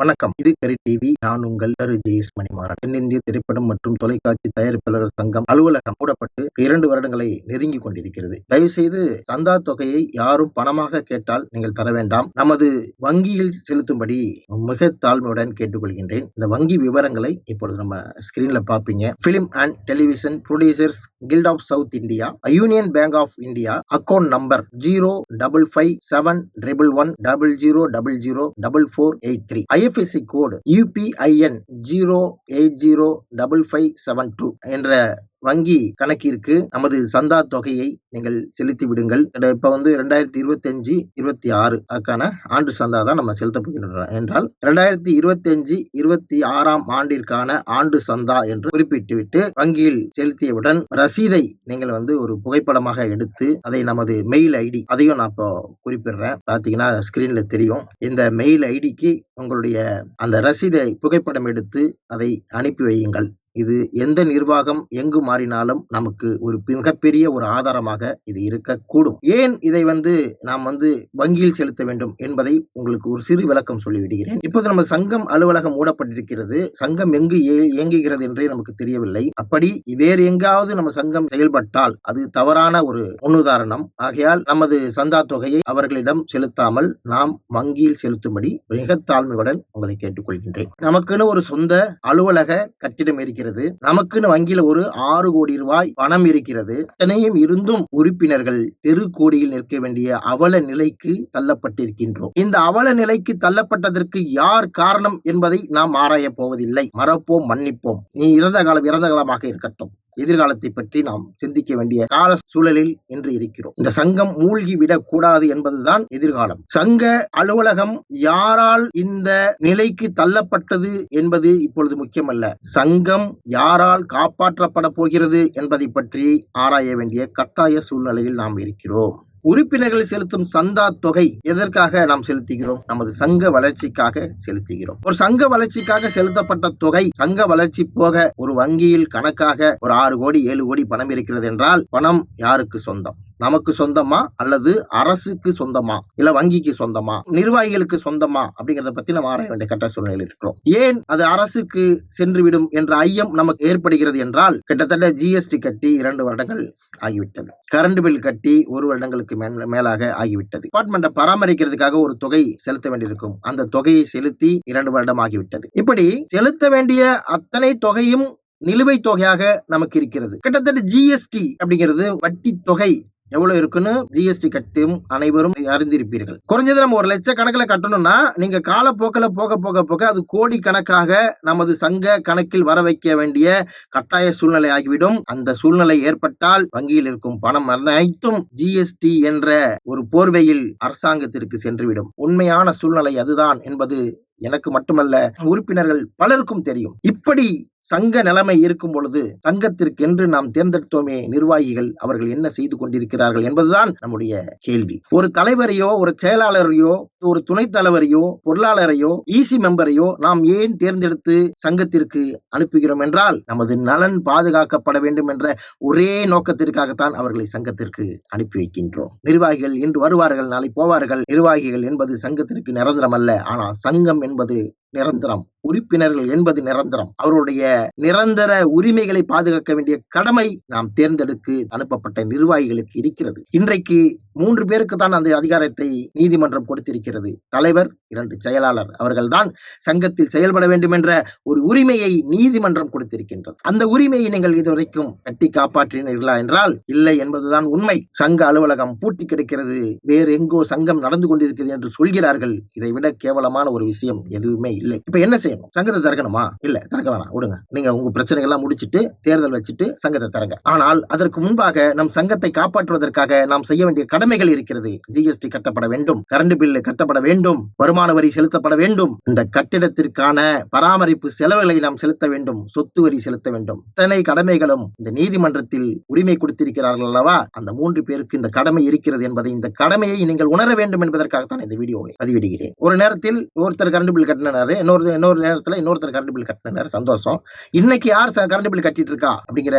வணக்கம். இது கரி டிவி நான் உங்கள் கரு ஜெயஸ் மணிமாறன் தென்னிந்திய திரைப்படம் மற்றும் தொலைக்காட்சி தயாரிப்பாளர் சங்கம் அலுவலகம் மூடப்பட்டு இரண்டு வருடங்களை நெருங்கி கொண்டிருக்கிறது. தயவு செய்து சந்தா தொகையை யாரும் பணமாக கேட்டால் நீங்கள் தர வேண்டாம். நமது வங்கியில் செலுத்தும்படி மிக தாழ்மையுடன் கேட்டுக்கொள்கின்றேன். இந்த வங்கி விவரங்களை இப்பொழுது நம்ம ஸ்கிரீன்ல பாப்பீங்க film and television producers guild of South India Union Bank of India account number zero double five seven triple one double zero double zero double four eight three IFSC code UBIN zero eight zero double five seven two என்ற வங்கி கணக்கிற்கு நமது சந்தா தொகையை நீங்கள் செலுத்தி விடுங்கள் இப்ப வந்து ரெண்டாயிரத்தி இருபத்தி அஞ்சு இருபத்தி ஆறு அதுக்கான ஆண்டு சந்தா தான் நம்ம செலுத்த போகின்றோம் என்றால் ரெண்டாயிரத்தி இருபத்தி அஞ்சு இருபத்தி ஆறாம் ஆண்டிற்கான ஆண்டு சந்தா என்று குறிப்பிட்டுவிட்டு வங்கியில் செலுத்தியவுடன் ரசீதை நீங்கள் வந்து ஒரு புகைப்படமாக எடுத்து அதை நமது மெயில் ஐடி அதையும் நான் இப்போ குறிப்பிடுறேன். பார்த்தீங்கன்னா ஸ்கிரீன்ல தெரியும். இந்த மெயில் ஐடிக்கு உங்களுடைய அந்த ரசீதை புகைப்படம் எடுத்து அதை அனுப்பி வையுங்கள். இது எந்த நிர்வாகம் எங்கு மாறினாலும் நமக்கு ஒரு மிகப்பெரிய ஒரு ஆதாரமாக இது இருக்கக்கூடும். ஏன் இதை வந்து நாம் வந்து வங்கியில் செலுத்த வேண்டும் என்பதை உங்களுக்கு ஒரு சிறு விளக்கம் சொல்லிவிடுகிறேன். இப்போது நம்ம சங்கம் அலுவலகம் மூடப்பட்டிருக்கிறது. சங்கம் எங்கு இயங்குகிறது என்றே நமக்கு தெரியவில்லை. அப்படி வேறு எங்காவது நம்ம சங்கம் செயல்பட்டால் அது தவறான ஒரு முன்னுதாரணம். ஆகையால் நமது சந்தா தொகையை அவர்களிடம் செலுத்தாமல் நாம் வங்கியில் செலுத்தும்படி மிக தாழ்மையுடன் உங்களை கேட்டுக்கொள்கின்றேன். நமக்குன்னு ஒரு சொந்த அலுவலக கட்டிடம் இருக்கிறது. இருக்கிறது. நமக்குன்னு வங்கியில ஒரு ஆறு கோடி ரூபாய் பணம் இருக்கிறது. இத்தனையும் இருந்தும் உறுப்பினர்கள் தெரு கோடியில் நிற்க வேண்டிய அவல நிலைக்கு தள்ளப்பட்டிருக்கின்றோம். இந்த அவல நிலைக்கு தள்ளப்பட்டதற்கு யார் காரணம் என்பதை நாம் ஆராய போவதில்லை. மறப்போம் மன்னிப்போம். நீ இறந்த காலம் இறந்த காலமாக இருக்கட்டும். எதிர்காலத்தை பற்றி நாம் சிந்திக்க வேண்டிய கால சூழலில் இன்று இருக்கிறோம். இந்த சங்கம் மூழ்கி விடக் கூடாது என்பதுதான் எதிர்காலம். சங்க அலுவலகம் யாரால் இந்த நிலைக்கு தள்ளப்பட்டது என்பது இப்பொழுது முக்கியமல்ல. சங்கம் யாரால் காப்பாற்றப்பட போகிறது என்பதை பற்றி ஆராய வேண்டிய கட்டாய சூழ்நிலையில் நாம் இருக்கிறோம். உறுப்பினர்கள் செலுத்தும் சந்தா தொகை எதற்காக நாம் செலுத்துகிறோம்? நமது சங்க வளர்ச்சிக்காக செலுத்துகிறோம். ஒரு சங்க வளர்ச்சிக்காக செலுத்தப்பட்ட தொகை சங்க வளர்ச்சி போக ஒரு வங்கியில் கணக்காக ஒரு ஆறு கோடி ஏழு கோடி பணம் இருக்கிறது என்றால் பணம் யாருக்கு சொந்தம்? நமக்கு சொந்தமா அல்லது அரசுக்கு சொந்தமா? இல்ல வங்கிக்கு சொந்தமா? நிர்வாகிகளுக்கு சொந்தமா? அப்படிங்கறத பத்தி நம்ம ஆராய வேண்டிய கட்ட சூழ்நிலையில் இருக்கிறோம். ஏன் அது அரசுக்கு சென்றுவிடும் என்ற ஐயம் நமக்கு ஏற்படுகிறது என்றால் கிட்டத்தட்ட ஜிஎஸ்டி கட்டி இரண்டு வருடங்கள் ஆகிவிட்டது. கரண்ட் பில் கட்டி ஒரு வருடங்களுக்கு மேலாக ஆகிவிட்டது. டிபார்ட்மெண்ட்டை பராமரிக்கிறதுக்காக ஒரு தொகை செலுத்த வேண்டியிருக்கும். அந்த தொகையை செலுத்தி இரண்டு வருடம் ஆகிவிட்டது. இப்படி செலுத்த வேண்டிய அத்தனை தொகையும் நிலுவைத் தொகையாக நமக்கு இருக்கிறது. கிட்டத்தட்ட ஜிஎஸ்டி அப்படிங்கிறது வட்டி தொகை எவ்வளவு இருக்குன்னு ஜிஎஸ்டி கட்டும் அனைவரும் அறிந்திருப்பீர்கள். குறைஞ்சது நம்ம ஒரு லட்ச கணக்கில் கட்டணும்னா நீங்க காலப்போக்கில் போக போக போக அது கோடி கணக்காக நமது சங்க கணக்கில் வர வைக்க வேண்டிய கட்டாய சூழ்நிலை ஆகிவிடும். அந்த சூழ்நிலை ஏற்பட்டால் வங்கியில் இருக்கும் பணம் அனைத்தும் ஜிஎஸ்டி என்ற ஒரு போர்வையில் அரசாங்கத்திற்கு சென்றுவிடும். உண்மையான சூழ்நிலை அதுதான் என்பது எனக்கு மட்டுமல்ல உறுப்பினர்கள் பலருக்கும் தெரியும். இப்படி சங்க நிலைமை இருக்கும் பொழுது சங்கத்திற்கென்று நாம் தேர்ந்தெடுத்தோமே நிர்வாகிகள் அவர்கள் என்ன செய்து கொண்டிருக்கிறார்கள் என்பதுதான் நம்முடைய கேள்வி. ஒரு தலைவரையோ ஒரு செயலாளரையோ ஒரு துணைத் தலைவரையோ பொருளாளரையோ இசி மெம்பரையோ நாம் ஏன் தேர்ந்தெடுத்து சங்கத்திற்கு அனுப்புகிறோம் என்றால் நமது நலன் பாதுகாக்கப்பட வேண்டும் என்ற ஒரே நோக்கத்திற்காகத்தான் அவர்களை சங்கத்திற்கு அனுப்பி வைக்கின்றோம். நிர்வாகிகள் இன்று வருவார்கள் நாளை போவார்கள். நிர்வாகிகள் என்பது சங்கத்திற்கு நிரந்தரம் அல்ல. ஆனால் சங்கம் என்பது நிரந்தரம். உறுப்பினர்கள் என்பது நிரந்தரம். அவருடைய நிரந்தர உரிமைகளை பாதுகாக்க வேண்டிய கடமை நாம் தேர்ந்தெடுத்து அனுப்பப்பட்ட நிர்வாகிகளுக்கு இருக்கிறது. இன்றைக்கு மூன்று பேருக்கு தான் அந்த அதிகாரத்தை நீதிமன்றம் கொடுத்திருக்கிறது. தலைவர் இரண்டு செயலாளர். அவர்கள்தான் சங்கத்தில் செயல்பட வேண்டும் என்ற ஒரு உரிமையை நீதிமன்றம் கொடுத்திருக்கின்றது. அந்த உரிமையை நீங்கள் இதுவரைக்கும் கட்டி காப்பாற்றினீர்களா என்றால் இல்லை என்பதுதான் உண்மை. சங்க அலுவலகம் பூட்டி கிடைக்கிறது. வேறு எங்கோ சங்கம் நடந்து கொண்டிருக்கிறது என்று சொல்கிறார்கள். இதை விட கேவலமான ஒரு விஷயம் எதுவுமே இல்லை. இப்ப என்ன செய்யணும்? சங்கத்தை திறக்கணுமா? இல்ல. திறக்க வேணாம். விடுங்க. நீங்க உங்க பிரச்சனைகள் எல்லாம் முடிச்சுட்டு தேர்தல் வச்சுட்டு சங்கத்தை திறங்க. ஆனால் அதற்கு முன்பாக நம் சங்கத்தை காப்பாற்றுவதற்காக நாம் செய்ய வேண்டிய கடமைகள் இருக்கிறது. ஜிஎஸ்டி கட்டப்பட வேண்டும். கரண்ட் பில்லு கட்டப்பட வேண்டும். வருமான வரி செலுத்தப்பட வேண்டும். இந்த கட்டிடத்திற்கான பராமரிப்பு செலவுகளை நாம் செலுத்த வேண்டும். சொத்து வரி செலுத்த வேண்டும். இத்தனை கடமைகளும் இந்த நீதிமன்றத்தில் உரிமை கொடுத்திருக்கிறார்கள் அல்லவா? அந்த மூன்று பேருக்கு இந்த கடமை இருக்கிறது என்பதை இந்த கடமையை நீங்கள் உணர வேண்டும் என்பதற்காகத்தான் இந்த வீடியோவை பதிவிடுகிறேன். ஒரு நேரத்தில் ஒருத்தர் கரண்ட் பில் கட்டினாரு. இன்னொரு இன்னொரு நேரத்துல இன்னொருத்தர் கரண்ட் பில் கட்டினார். சந்தோஷம். இன்னைக்கு யார் கரண்ட் பில் கட்டிட்டு இருக்கா அப்படிங்கிற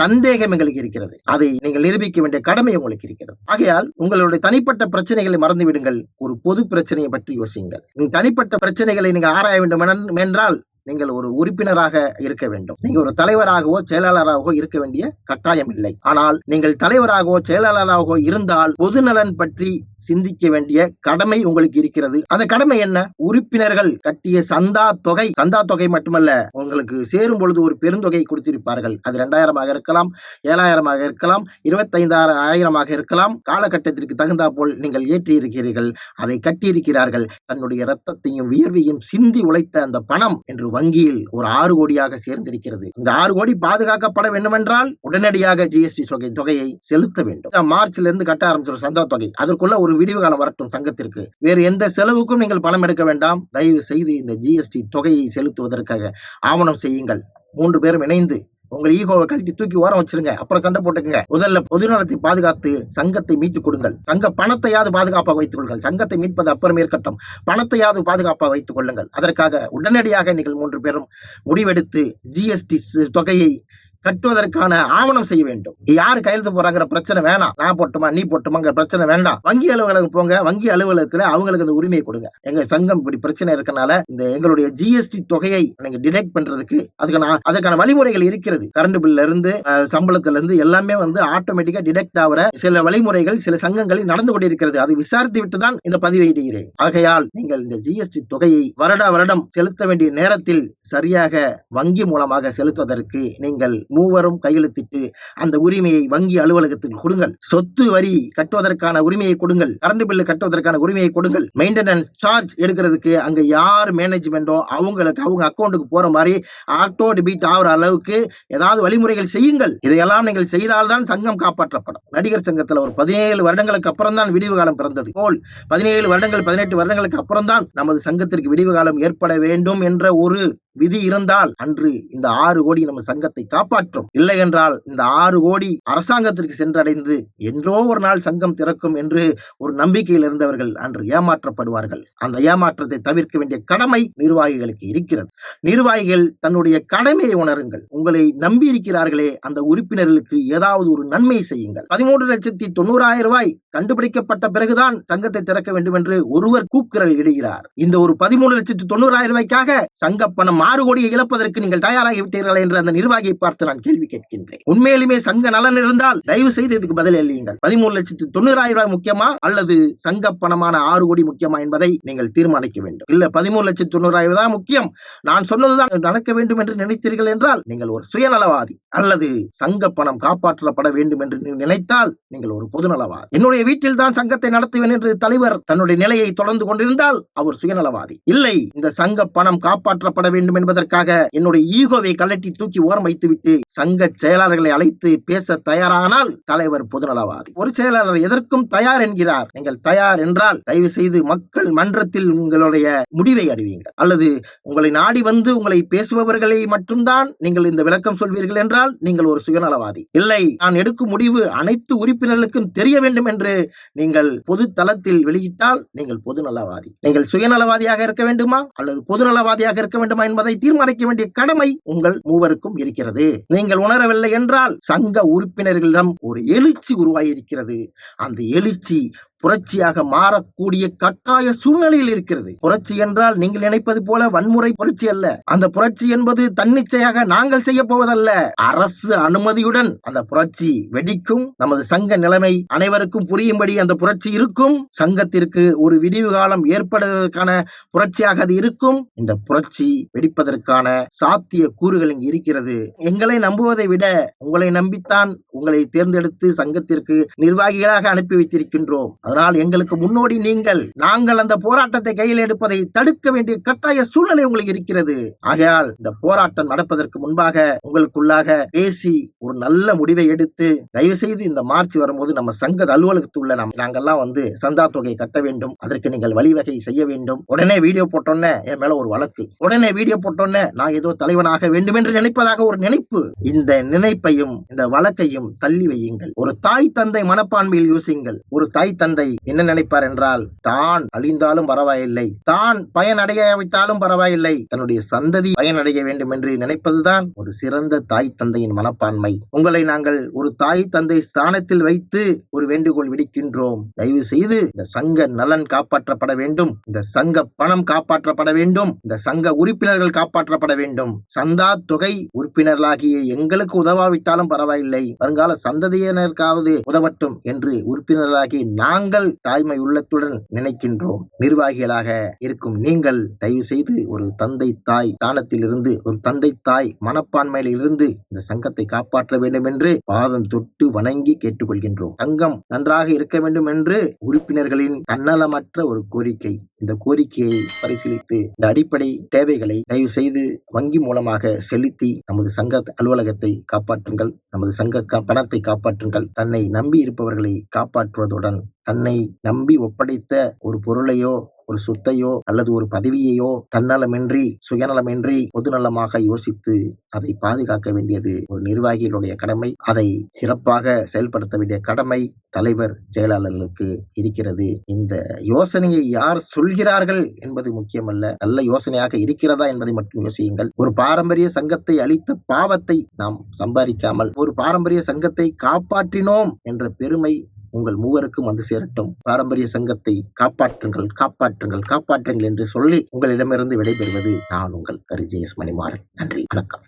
சந்தேகம் எங்களுக்கு இருக்கிறது. அதை நீங்கள் நிரூபிக்க வேண்டிய கடமை உங்களுக்கு இருக்கிறது. ஆகையால் உங்களுடைய தனிப்பட்ட பிரச்சனைகளை மறந்து விடுங்கள். ஒரு பொது பிரச்சனையை பற்றி யோசிங்கள் நீங்க தனிப்பட்ட பிரச்சனைகளை நீங்க ஆராய வேண்டும் என்றால் நீங்கள் ஒரு உறுப்பினராக இருக்க வேண்டும். நீங்க ஒரு தலைவராகவோ செயலாளராகவோ இருக்க வேண்டிய கட்டாயம் இல்லை. ஆனால் நீங்கள் தலைவராகவோ செயலாளராகவோ இருந்தால் பொதுநலன் பற்றி சிந்திக்க வேண்டிய கடமை உங்களுக்கு இருக்கிறது. அந்த கடமை என்ன? உறுப்பினர்கள் கட்டிய சந்தா தொகை. சந்தா தொகை மட்டுமல்ல உங்களுக்கு சேரும் பொழுது ஒரு பெருந்தொகை கொடுத்திருப்பார்கள். அது இரண்டாயிரமாக இருக்கலாம் ஏழாயிரமாக இருக்கலாம் இருபத்தைந்தாயிரம் ஆயிரமாக இருக்கலாம். காலகட்டத்திற்கு தகுந்தா போல் நீங்கள் ஏற்றி இருக்கிறீர்கள் அதை கட்டியிருக்கிறார்கள். தன்னுடைய ரத்தத்தையும் வியர்வையும் சிந்தி உழைத்த அந்த பணம் என்று வங்கியில் ஒரு ஆறு கோடியாக சேர்ந்திருக்கிறது. இந்த ஆறு கோடி பாதுகாக்கப்பட வேண்டுமென்றால் உடனடியாக ஜிஎஸ்டி தொகை தொகையை செலுத்த வேண்டும். மார்ச்ல இருந்து கட்ட ஆரம்பிச்சிடும் சந்தா தொகை. அதற்குள்ள ஒரு விடிவு காலம் வரட்டும் சங்கத்திற்கு. வேறு எந்த செலவுக்கும் நீங்கள் பணம் எடுக்க வேண்டாம். தயவு செய்து இந்த ஜிஎஸ்டி தொகையை செலுத்துவதற்காக ஆவணம் செய்யுங்கள். மூன்று பேரும் இணைந்து உங்கள் ஈகோவை கழட்டி தூக்கி ஓரம் வச்சிருங்க. அப்புறம் சண்டை போட்டுக்கங்க. முதல்ல பொதுநலத்தை பாதுகாத்து சங்கத்தை மீட்டுக் கொடுங்கள். சங்க பணத்தையாவது பாதுகாப்பாக வைத்துக் கொள்ளுங்கள். சங்கத்தை மீட்பது அப்புறம் இருக்கட்டும். பணத்தையாவது பாதுகாப்பாக வைத்துக் கொள்ளுங்கள். அதற்காக உடனடியாக நீங்கள் மூன்று பேரும் முடிவெடுத்து ஜிஎஸ்டி தொகையை கட்டுவதற்கான ஆவணம் செய்ய வேண்டும். யாரு கையெழுத்து போறாங்கிற பிரச்சனை வேணாம். நான் போட்டுமா நீ போட்டுமாங்கிற பிரச்சனை வேண்டாம். வங்கி அலுவலகம் போங்க வங்கி அலுவலகத்துல அவங்களுக்கு அந்த உரிமையை கொடுங்க. எங்க சங்கம் இப்படி பிரச்சனை இருக்கனால இந்த எங்களுடைய ஜிஎஸ்டி தொகையை நீங்க டிடெக்ட் பண்றதுக்கு அதுக்கான அதற்கான வழிமுறைகள் இருக்கிறது. கரண்ட் பில்ல இருந்து சம்பளத்துல இருந்து எல்லாமே வந்து ஆட்டோமேட்டிக்கா டிடெக்ட் ஆகிற சில வழிமுறைகள் சில சங்கங்களில் நடந்து கொண்டிருக்கிறது. அதை விசாரித்து விட்டு தான் இந்த பதிவை இடுகிறேன். ஆகையால் நீங்கள் இந்த ஜிஎஸ்டி தொகையை வருடா வருடம் செலுத்த வேண்டிய நேரத்தில் சரியாக வங்கி மூலமாக செலுத்துவதற்கு நீங்கள் மூவரும் கையெழுத்திட்டு அந்த உரிமையை வங்கி அலுவலகத்துக்கு கொடுங்கள். சொத்து வரி கட்டுவதற்கான உரிமையை கொடுங்கள். கரண்ட் பில்லு கட்டுவதற்கான உரிமையை கொடுங்கள். மெயின்டெனன்ஸ் சார்ஜ் எடுக்கிறதுக்கு அங்க யார் மேனேஜ்மெண்டோ அவங்களுக்கு அவங்க அக்கௌண்ட்டுக்கு போற மாதிரி ஆட்டோ டிபிட் ஆகிற அளவுக்கு ஏதாவது வழிமுறைகள் செய்யுங்கள். இதையெல்லாம் நீங்கள் செய்தால்தான் சங்கம் காப்பாற்றப்படும். நடிகர் சங்கத்துல ஒரு பதினேழு வருடங்களுக்கு அப்புறம் தான் விடிவு காலம் பிறந்தது போல் பதினேழு வருடங்கள் பதினெட்டு வருடங்களுக்கு அப்புறம் தான் நமது சங்கத்திற்கு விடிவு காலம் ஏற்பட வேண்டும் என்ற ஒரு விதி இருந்தால் அன்று இந்த ஆறு கோடி நம்ம சங்கத்தை காப்பாற்றும். இல்லை என்றால் இந்த ஆறு கோடி அரசாங்கத்திற்கு சென்றடைந்து என்றோ ஒரு நாள் சங்கம் திறக்கும் என்று ஒரு நம்பிக்கையில் இருந்தவர்கள் அன்று ஏமாற்றப்படுவார்கள். அந்த ஏமாற்றத்தை தவிர்க்க வேண்டிய கடமை நிர்வாகிகளுக்கு இருக்கிறது. நிர்வாகிகள் தன்னுடைய கடமையை உணருங்கள். உங்களை நம்பி இருக்கிறார்களே அந்த உறுப்பினர்களுக்கு ஏதாவது ஒரு நன்மை செய்யுங்கள். பதிமூன்று லட்சத்தி தொண்ணூறாயிரம் ரூபாய் கண்டுபிடிக்கப்பட்ட பிறகுதான் சங்கத்தை திறக்க வேண்டும் என்று ஒருவர் கூக்குரல் இடுகிறார். இந்த ஒரு பதிமூணு லட்சத்தி தொண்ணூறாயிரம் ரூபாய்க்காக சங்க பணம் ஆறு கோடியை இழப்பதற்கு நீங்கள் தயாராகி விட்டீர்கள் என்று அந்த நிர்வாகியை பார்த்து நான் கேள்வி கேட்கின்றேன். உண்மையிலுமே சங்க நலன் இருந்தால் தயவு செய்து இதுக்கு பதில் அளியுங்கள் பதிமூணு லட்சத்து தொண்ணூறாயிரம் ரூபாய் முக்கியமா அல்லது சங்க பணமான ஆறு கோடி முக்கியமா என்பதை நீங்கள் தீர்மானிக்க வேண்டும். இல்ல பதிமூணு லட்சத்து தொண்ணூறாயிரம் தான் முக்கியம். நான் சொன்னதுதான் நடக்க வேண்டும் என்று நினைத்தீர்கள் என்றால் நீங்கள் ஒரு சுயநலவாதி அல்லது சங்க பணம் காப்பாற்றப்பட வேண்டும் என்று நினைத்தால் நீங்கள் ஒரு பொதுநலவாதி. என்னுடைய வீட்டில் தான் சங்கத்தை நடத்துவேன் என்று தலைவர் தன்னுடைய நிலையை தொடர்ந்து கொண்டிருந்தால் அவர் சுயநலவாதி. இல்லை இந்த சங்க பணம் காப்பாற்றப்பட வேண்டும் என்பதற்காக என்னுடைய ஈகோவை கலட்டி தூக்கி ஓரம் வைத்துவிட்டு சங்க செயலாளர்களை அழைத்து பேச தயாரானால் தலைவர் பொதுநலவாதி. ஒரு செயலாளர் எதற்கும் தயார் என்கிறார். நீங்கள் தயார் என்றால் தயவு செய்து மக்கள் மன்றத்தில் உங்களுடைய முடிவை அறிவியுங்கள். அல்லது உங்களை நாடி வந்து உங்களை பேசுபவர்களை மட்டும்தான் நீங்கள் இந்த விளக்கம் சொல்வீர்கள் என்றால் நீங்கள் ஒரு சுயநலவாதி. இல்லை நான் எடுக்கும் முடிவு அனைத்து உறுப்பினர்களுக்கும் தெரிய வேண்டும் என்று நீங்கள் பொது தளத்தில் வெளியிட்டால் நீங்கள் பொதுநலவாதி. நீங்கள் சுயநலவாதியாக இருக்க வேண்டுமா? அல்லது பொதுநலவாதியாக இருக்க வேண்டுமா என்பதை தீர்மானிக்க வேண்டிய கடமை உங்கள் மூவருக்கும் இருக்கிறது. நீங்கள் உணரவில்லை என்றால் சங்க உறுப்பினர்களிடம் ஒரு எழுச்சி உருவாகியிருக்கிறது அந்த எழுச்சி புரட்சியாக மாறக்கூடிய கட்டாய சூழ்நிலையில் இருக்கிறது. புரட்சி என்றால் நீங்கள் நினைப்பது போல வன்முறை புரட்சி அல்ல. அந்த புரட்சி என்பது தன்னிச்சையாக நாங்கள் செய்ய போவதல்ல. அரசு அனுமதியுடன் அந்த புரட்சி வெடிக்கும். நமது சங்க நிலைமை அனைவருக்கும் புரியும்படி அந்த புரட்சி இருக்கும். சங்கத்திற்கு ஒரு விடிவு காலம் ஏற்படுவதற்கான புரட்சியாக அது இருக்கும். இந்த புரட்சி வெடிப்பதற்கான சாத்திய கூறுகள் இங்கு இருக்கிறது. எங்களை நம்புவதை விட உங்களை நம்பித்தான் உங்களை தேர்ந்தெடுத்து சங்கத்திற்கு நிர்வாகிகளாக அனுப்பி வைத்திருக்கின்றோம். அதனால் எங்களுக்கு முன்னோடி நீங்கள். நாங்கள் அந்த போராட்டத்தை கையில் எடுப்பதை தடுக்க வேண்டிய கட்டாய சூழ்நிலை உங்களுக்கு இருக்கிறது. ஆகையால் இந்த போராட்டம் நடப்பதற்கு முன்பாக உங்களுக்குள்ளாக பேசி ஒரு நல்ல முடிவை எடுத்து தயவு செய்து இந்த மார்ச் வரும்போது நம்ம சங்க அலுவலகத்துள்ள நாம் நாங்கெல்லாம் வந்து சந்தா தொகையை கட்ட வேண்டும். அதற்கு நீங்கள் வழிவகை செய்ய வேண்டும். உடனே வீடியோ போட்டோன்னே என் மேல ஒரு வழக்கு. உடனே வீடியோ போட்டோன்னே நான் ஏதோ தலைவனாக வேண்டும் என்று நினைப்பதாக ஒரு நினைப்பு. இந்த நினைப்பையும் இந்த வழக்கையும் தள்ளி வையுங்கள். ஒரு தாய் தந்தை மனப்பான்மையில் யோசியுங்கள். ஒரு தாய் தந்தை தந்தை என்ன நினைப்பார் என்றால் தான் அழிந்தாலும் பரவாயில்லை தான் பயனடையாவிட்டாலும் பரவாயில்லை தன்னுடைய சந்ததி பயனடைய வேண்டும் என்று நினைப்பதுதான் ஒரு சிறந்த தாய் தந்தையின் மனப்பான்மை. உங்களை நாங்கள் ஒரு தாய் தந்தை ஸ்தானத்தில் வைத்து ஒரு வேண்டுகோள் விடுக்கின்றோம். தயவு செய்து இந்த சங்க நலன் காப்பாற்றப்பட வேண்டும் இந்த சங்க பணம் காப்பாற்றப்பட வேண்டும் இந்த சங்க உறுப்பினர்கள் காப்பாற்றப்பட வேண்டும். சந்தா தொகை உறுப்பினர்களாகிய எங்களுக்கு உதவாவிட்டாலும் பரவாயில்லை வருங்கால சந்ததியினருக்காவது உதவட்டும் என்று உறுப்பினர்களாகி நாங்கள் தாய்மை உள்ளத்துடன் நினைக்கின்றோம். நிர்வாகிகளாக இருக்கும் நீங்கள் தயவு செய்து ஒரு தந்தை தாய் ஸ்தானத்தில் இருந்து ஒரு தந்தை தாய் மனப்பான்மையிலிருந்து இந்த சங்கத்தை காப்பாற்ற வேண்டும் என்று பாதம் தொட்டு வணங்கி கேட்டுக்கொள்கின்றோம். சங்கம் நன்றாக இருக்க வேண்டும் என்று உறுப்பினர்களின் தன்னலமற்ற ஒரு கோரிக்கை. இந்த கோரிக்கையை பரிசீலித்து இந்த அடிப்படை தேவைகளை தயவு செய்து வங்கி மூலமாக செலுத்தி நமது சங்க அலுவலகத்தை காப்பாற்றுங்கள். நமது சங்க பணத்தை காப்பாற்றுங்கள். தன்னை நம்பி இருப்பவர்களை காப்பாற்றுவதுடன் தன்னை நம்பி ஒப்படைத்த ஒரு பொருளையோ ஒரு சொத்தையோ அல்லது ஒரு பதவியையோ தன்னலமின்றி சுயநலமின்றி பொதுநலமாக யோசித்து அதை பாதுகாக்க வேண்டியது ஒரு நிர்வாகிகளுடைய கடமை. அதை சிறப்பாக செயல்படுத்த வேண்டிய கடமை தலைவர் செயலாளர்களுக்கு இருக்கிறது. இந்த யோசனையை யார் சொல்கிறார்கள் என்பது முக்கியமல்ல. நல்ல யோசனையாக இருக்கிறதா என்பதை மட்டும் யோசியுங்கள். ஒரு பாரம்பரிய சங்கத்தை அளித்த பாவத்தை நாம் சம்பாதிக்காமல் ஒரு பாரம்பரிய சங்கத்தை காப்பாற்றினோம் என்ற பெருமை உங்கள் மூவருக்கும் வந்து சேரட்டும். பாரம்பரிய சங்கத்தை காப்பாற்றுங்கள் காப்பாற்றுங்கள் காப்பாற்றுங்கள் என்று சொல்லி உங்களிடமிருந்து விடைபெறுவது நான் உங்கள் கரு ஜெயஸ் மணிமாறன். நன்றி வணக்கம்.